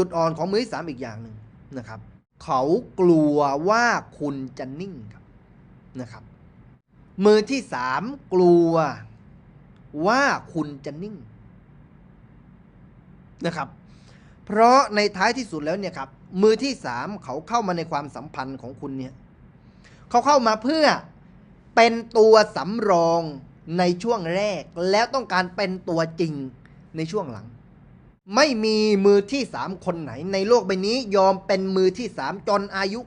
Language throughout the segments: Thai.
จุดอ่อนของมือที่สามอีกอย่างหนึ่งนะครับ เขากลัวว่าคุณจะนิ่งครับนะครับ มือที่สามกลัวว่าคุณจะนิ่งนะครับ เพราะในท้ายที่สุดแล้วเนี่ยครับ มือที่สามเขาเข้ามาในความสัมพันธ์ของคุณเนี่ยเขาเข้ามาเพื่อเป็นตัวสำรองในช่วงแรก แล้วต้องการเป็นตัวจริงในช่วงหลัง ไม่มีมือที่สามคนไหน ในโลกใบนี้ยอมเป็นมือที่สามจนอายุ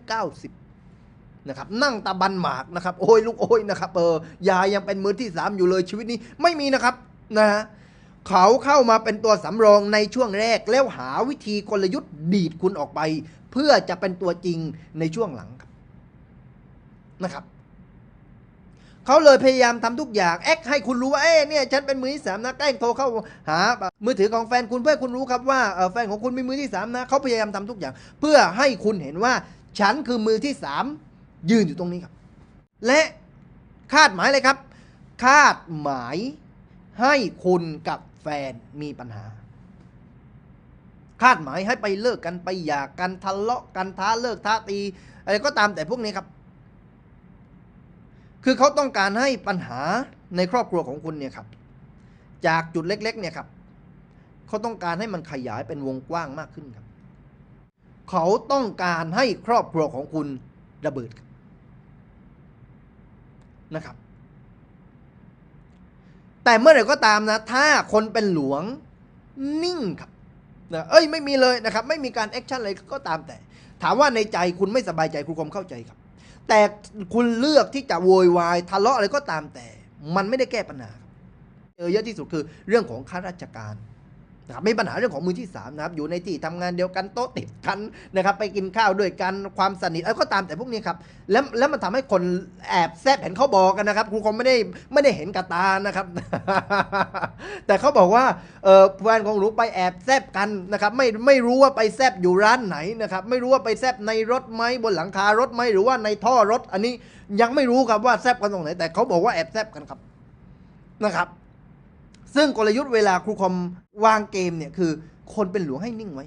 90 นะครับ นั่งตาบันหมากนะครับ โอ้ยลูกโอ้ยนะครับเออยายยังเป็นมือที่สามอยู่เลยชีวิตนี้ไม่มีนะครับนะฮะเขาเข้ามาเป็นตัวสำรองในช่วงแรกแล้วหาวิธีกลยุทธ์ดีดคุณออกไป เพื่อจะเป็นตัวจริงในช่วงหลังครับนะครับ เขาเลยพยายามทำทุกอย่างแอคให้คุณรู้ว่าเอ้เนี่ยฉันเป็นมือที่สามนะแกล้งโทรเข้าหามือถือของแฟนคุณเพื่อให้คุณรู้ครับว่าแฟนของคุณมีมือที่สามนะเขาพยายามทำทุกอย่าง เพื่อให้คุณเห็นว่าฉันคือมือที่สามยืนอยู่ตรงนี้ครับ และคาดหมายเลยครับ คาดหมายให้คุณกับแฟนมีปัญหา คาดหมายให้ไปเลิกกันไปหย่ากันทะเลาะกันท้าเลิกท้าตีอะไรก็ตามแต่พวกนี้ครับ คือเขาต้องการให้ปัญหาในครอบครัวของคุณเนี่ยครับ จากจุดเล็ก ๆ เนี่ยครับเขาต้องการให้มันขยายเป็นวงกว้างมากขึ้นครับ เขาต้องการให้ครอบครัวของคุณระเบิดนะครับ แต่เมื่อไหร่ก็ตามนะ ถ้าคนเป็นหลวงนิ่งครับนะเอ้ยไม่มีเลยนะครับ ไม่มีการแอคชั่นอะไรก็ตามแต่ ถามว่าในใจคุณไม่สบายใจคุณคงเข้าใจครับ แต่คุณเลือกที่จะโวยวายทะเลาะอะไรก็ตามแต่ มันไม่ได้แก้ปัญหา เจอเยอะที่สุดคือเรื่องของข้าราชการ นะครับไม่ปัญหาเรื่องของมือที่สามนะครับอยู่ในที่ทำงานเดียวกันโต๊ะติดกันนะครับไปกินข้าวด้วยกันความสนิทอะไรก็ตามแต่พวกนี้ครับแล้วแล้วมันทำให้คนแอบแซบเห็นเขาบอกกันนะครับครูคงไม่ได้ไม่ได้เห็นกับตานะครับ แต่เขาบอกว่าเออแฟนของหนูไปแอบแซบกันนะครับไม่ไม่รู้ว่าไปแซบอยู่ร้านไหนนะครับไม่รู้ว่าไปแซบในรถไหมบนหลังคารถไหมหรือว่าในท่อรถ อันนี้ยังไม่รู้ครับว่าแซบกันตรงไหนแต่เขาบอกว่าแอบแซบกันครับนะครับ ซึ่งกลยุทธ์เวลาครูคอมวางเกมเนี่ยคือ คนเป็นหลวงให้นิ่งไว้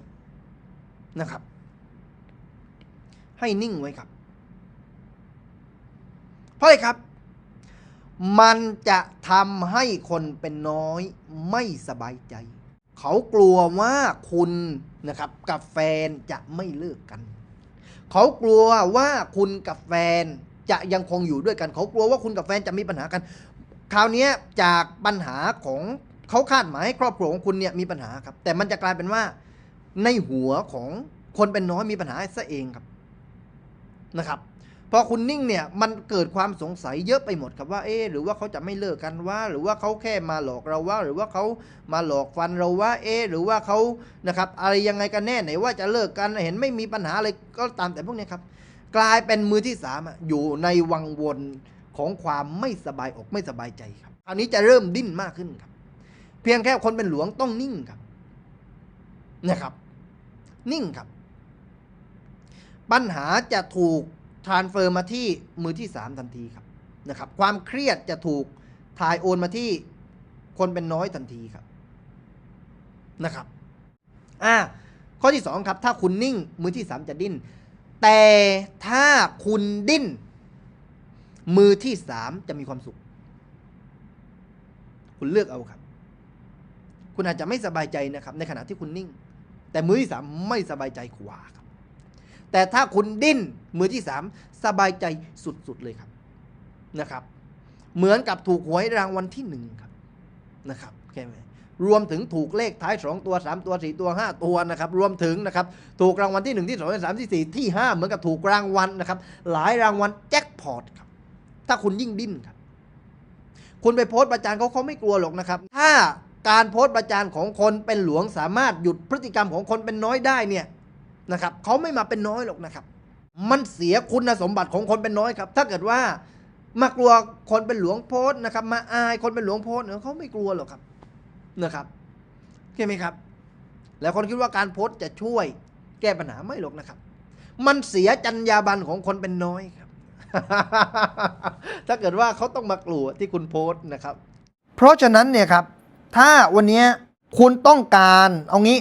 นะครับ ให้นิ่งไว้ครับ เพราะอะไรครับ มันจะทำให้คนเป็นน้อยไม่สบายใจ เขากลัวว่าคุณนะครับกับแฟนจะไม่เลิกกัน เขากลัวว่าคุณกับแฟนจะยังคงอยู่ด้วยกัน เขากลัวว่าคุณกับแฟนจะมีปัญหากัน คราวนี้จากปัญหาของเขาคาดหมายให้ครอบครัวของคุณเนี่ยมีปัญหาครับ แต่มันจะกลายเป็นว่า ในหัวของคนเป็นน้อยมีปัญหาซะเองครับนะครับพอคุณนิ่งเนี่ยมันเกิดความสงสัยเยอะไปหมดครับว่าเอ๊หรือว่าเขาจะไม่เลิกกันว่า หรือว่าเขาแค่มาหลอกเราว่า หรือว่าเขามาหลอกฟันเราว่าเอ๊หรือว่าเขานะครับอะไรยังไงกันแน่ไหนว่าจะเลิกกันเห็นไม่มีปัญหาอะไรก็ตามแต่พวกนี้ครับ กลายเป็นมือที่สามอยู่ในวังวน ของความไม่สบายอกไม่สบายใจครับคราวนี้จะเริ่มดิ้นมากขึ้นครับ เพียงแค่คนเป็นหลวงต้องนิ่งครับนะครับ นิ่งครับ ปัญหาจะถูกทรานเฟอร์มาที่มือที่สามทันทีครับนะครับ ความเครียดจะถูกถ่ายโอนมาที่คนเป็นน้อยทันทีครับนะครับอ่าข้อที่สองครับ ถ้าคุณนิ่งมือที่สามจะดิ้น แต่ถ้าคุณดิ้น มือที่สามจะมีความสุข คุณเลือกเอาครับ คุณอาจจะไม่สบายใจนะครับ ในขณะที่คุณนิ่ง แต่มือที่สามไม่สบายใจกว่าครับ แต่ถ้าคุณดิ้นมือที่สามสบายใจสุดๆเลยครับนะครับ เหมือนกับถูกหวยรางวัลที่หนึ่งครับนะครับแค่ไหมรวมถึงถูกเลขท้ายสองตัวสามตัวสี่ตัวห้าตัวนะครับ รวมถึงนะครับ ถูกรางวัลที่หนึ่งที่สองที่สามที่สี่ที่ห้าเหมือนกับถูกรางวัลนะครับ หลายรางวัลแจ็คพอตครับ ถ้าคุณยิ่งดิ้นครับ คุณไปโพสต์ประจานเขาเขาไม่กลัวหรอกนะครับ ถ้าการโพสต์ประจานของคนเป็นหลวงสามารถหยุดพฤติกรรมของคนเป็นน้อยได้เนี่ยนะครับเขาไม่มาเป็นน้อยหรอกนะครับ มันเสียคุณสมบัติของคนเป็นน้อยครับ ถ้าเกิดว่ามากลัวคนเป็นหลวงโพสต์นะครับ มาอายคนเป็นหลวงโพสต์เนี่ยเขาไม่กลัวหรอกครับนะครับใช่ไหมครับ แล้วคนคิดว่าการโพสต์จะช่วยแก้ปัญหาไม่หรอกนะครับ มันเสียจรรยาบรรณของคนเป็นน้อยครับ ถ้าเกิดว่าเขาต้องมากลัวที่คุณโพสต์นะครับ เพราะฉะนั้นเนี่ยครับ ถ้าวันนี้คุณต้องการเอางี้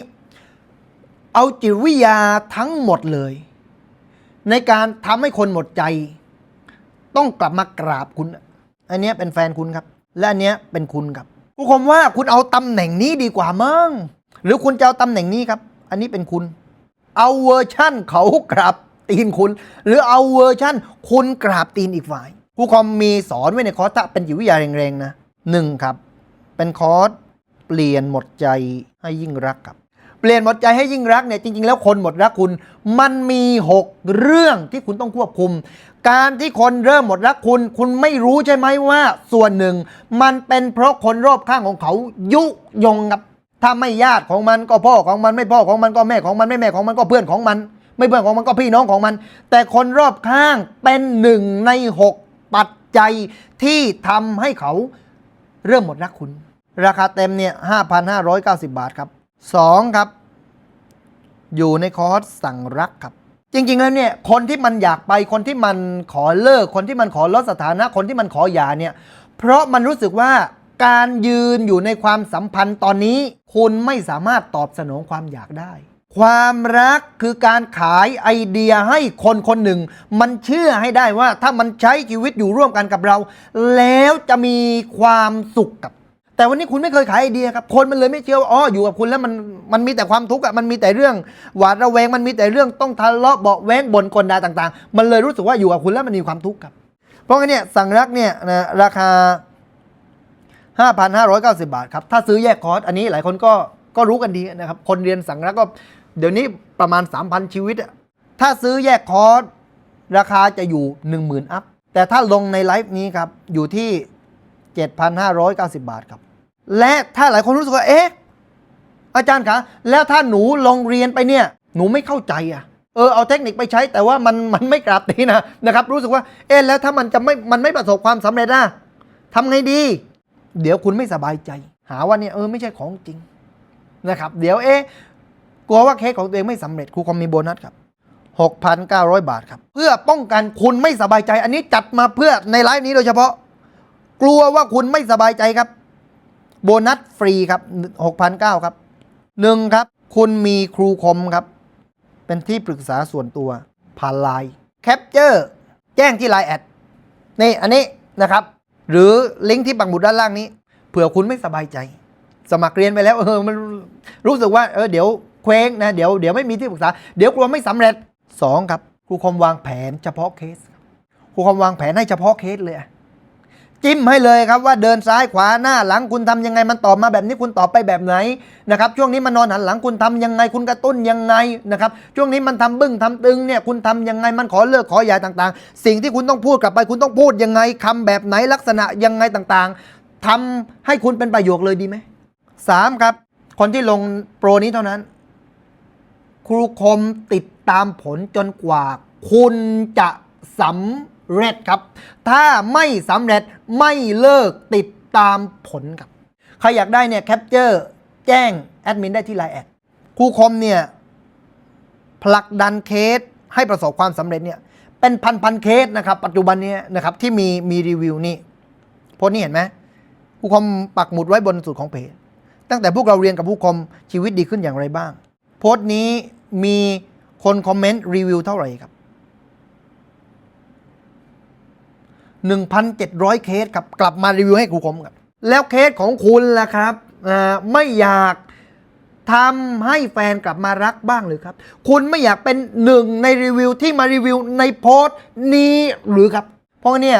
เอาจิตวิทยาทั้งหมดเลย ในการทำให้คนหมดใจ ต้องกลับมากราบคุณ อันนี้เป็นแฟนคุณครับ และอันนี้เป็นคุณครับผู้ชมว่าคุณเอาตำแหน่งนี้ดีกว่ามั้งหรือคุณจะเอาตำแหน่งนี้ครับ อันนี้เป็นคุณ เอาเวอร์ชั่นเขากราบ ตีนคุณ หรือเอาเวอร์ชั่น คุณกราบตีนอีกฝ่ายผู้คอมมีสอนไว้ในคอร์สถ้าเป็นจิตวิทยาแรงๆนะหนึ่งครับ เป็นคอร์สเปลี่ยนหมดใจให้ยิ่งรักครับเปลี่ยนหมดใจให้ยิ่งรักเนี่ยจริง ๆ แล้วคนหมดรักคุณ มันมี 6 เรื่องที่คุณต้องควบคุม การที่คนเริ่มหมดรักคุณ คุณไม่รู้ใช่ไหมว่า ส่วนหนึ่ง มันเป็นเพราะคนรอบข้างของเขายุยงครับถ้าไม่ญาติของมันก็พ่อของมันไม่พ่อของมันก็แม่ของมันไม่แม่ของมันก็เพื่อนของมัน ไม่เพื่อนของมันก็พี่น้องของมัน แต่คนรอบข้างเป็นหนึ่งในหกปัจจัยที่ทำให้เขาเริ่มหมดรักคุณ ราคาเต็มเนี่ย5,590บาทครับ2ครับ อยู่ในคอร์สสั่งรักครับ จริง ๆ แล้วเนี่ยคนที่มันอยากไปคนที่มันขอเลิก คนที่มันขอลดสถานะคนที่มันขอหย่าเนี่ย เพราะมันรู้สึกว่าการยืนอยู่ในความสัมพันธ์ตอนนี้ คุณไม่สามารถตอบสนองความอยากได้ ความรักคือการขายไอเดียให้คนคนหนึ่ง มันเชื่อให้ได้ว่าถ้ามันใช้ชีวิตอยู่ร่วมกันกับเรา แล้วจะมีความสุขกับ แต่วันนี้คุณไม่เคยขายไอเดียครับคนมันเลยไม่เชื่อว่าอ๋ออยู่กับคุณแล้วมันมันมีแต่ความทุกข์อะมันมีแต่เรื่องหวาดระแวงมันมีแต่เรื่องต้องทะเลาะเบาแวงบ่นกลดาต่าง ๆ มันเลยรู้สึกว่าอยู่กับคุณแล้วมันมีความทุกข์ครับ เพราะงั้นเนี่ยสั่งรักเนี่ยนะราคา 5,590 บาทครับถ้าซื้อแยกคอร์สอันนี้หลายคนก็ก็รู้กันดีนะครับ คนเรียนสั่งรักก็ เดี๋ยวนี้ประมาณ 3,000 ชีวิตอะถ้าซื้อแยกคอร์สราคาจะอยู่ 10,000 อัพ แต่ถ้าลงในไลฟ์นี้ครับ อยู่ที่ 7,590 บาทครับ และถ้าหลายคนรู้สึกว่า เอ๊ะ อาจารย์คะ แล้วถ้าหนูลงเรียนไปเนี่ย หนูไม่เข้าใจอะเออเอาเทคนิคไปใช้แต่ว่ามันมันไม่กราบตีนะนะครับรู้สึกว่าเอ๊ะแล้วถ้ามันจะไม่มันไม่ประสบความสำเร็จนะทำไงดี เดี๋ยวคุณไม่สบายใจ หาว่าเนี่ยเออไม่ใช่ของจริงนะครับ เดี๋ยวเอ๊ะ กลัวว่าเคสของตัวเองไม่สำเร็จครูคอมมีโบนัสครับ 6,900 บาทครับ เพื่อป้องกันคุณไม่สบายใจ อันนี้จัดมาเพื่อในไลฟ์นี้โดยเฉพาะ กลัวว่าคุณไม่สบายใจครับ โบนัสฟรีครับ 6,900ครับหนึ่งครับ คุณมีครูคมครับ เป็นที่ปรึกษาส่วนตัวผ่านไลน์แคปเจอร์แจ้งที่ไลน์แอดนี่อันนี้นะครับ หรือลิงก์ที่ปักหมุดด้านล่างนี้เผื่อคุณไม่สบายใจ สมัครเรียนไปแล้วเออมันรู้สึกว่าเออเดี๋ยว เคว้งนะเดี๋ยวเดี๋ยวไม่มีที่ปรึกษา เดี๋ยวกลัวไม่สำเร็จสองครับครูคมวางแผนเฉพาะเคสครูคมวางแผนให้เฉพาะเคสเลยจิ้มให้เลยครับว่าเดินซ้ายขวาหน้าหลังคุณทำยังไงมันตอบมาแบบนี้คุณตอบไปแบบไหนนะครับช่วงนี้มันนอนหันหลังคุณทำยังไงคุณกระตุ้นยังไงนะครับช่วงนี้มันทำบึ้งทำตึงเนี่ยคุณทำยังไงมันขอเลิกขอหย่าต่างๆ สิ่งที่คุณต้องพูดกลับไปคุณต้องพูดยังไงคำแบบไหนลักษณะยังไงต่างๆทำให้คุณเป็นประโยคเลยดีไหมสามครับ คนที่ลงโปรนี้เท่านั้น ครูคมติดตามผลจนกว่า คุณจะสำเร็จครับ ถ้าไม่สำเร็จไม่เลิกติดตามผลครับ ใครอยากได้เนี่ยแคปเจอร์แจ้งแอดมินได้ที่ไลน์แอดครูคมเนี่ยผลักดันเคสให้ประสบความสำเร็จเนี่ยเป็นพันพันๆเคสนะครับ ปัจจุบันเนี้นะครับที่มีมีรีวิวนี่โพสต์นี่เห็นไหมครูคมปักหมุดไว้บนสุดของเพจตั้งแต่พวกเราเรียนกับผู้คมชีวิตดีขึ้นอย่างไรบ้าง พสต์นี้มีคนคอมเมนต์รีวิวเท่าไหร่ครับ 1,700 เคสครับ กลับมารีวิวให้ครูคมครับ แล้วเคสของคุณล่ะครับไม่อยากทำให้แฟนกลับมารักบ้างหรือครับ คุณไม่อยากเป็นหนึ่งในรีวิวที่มารีวิวในโพสต์นี้หรือครับ เพราะเนี่ย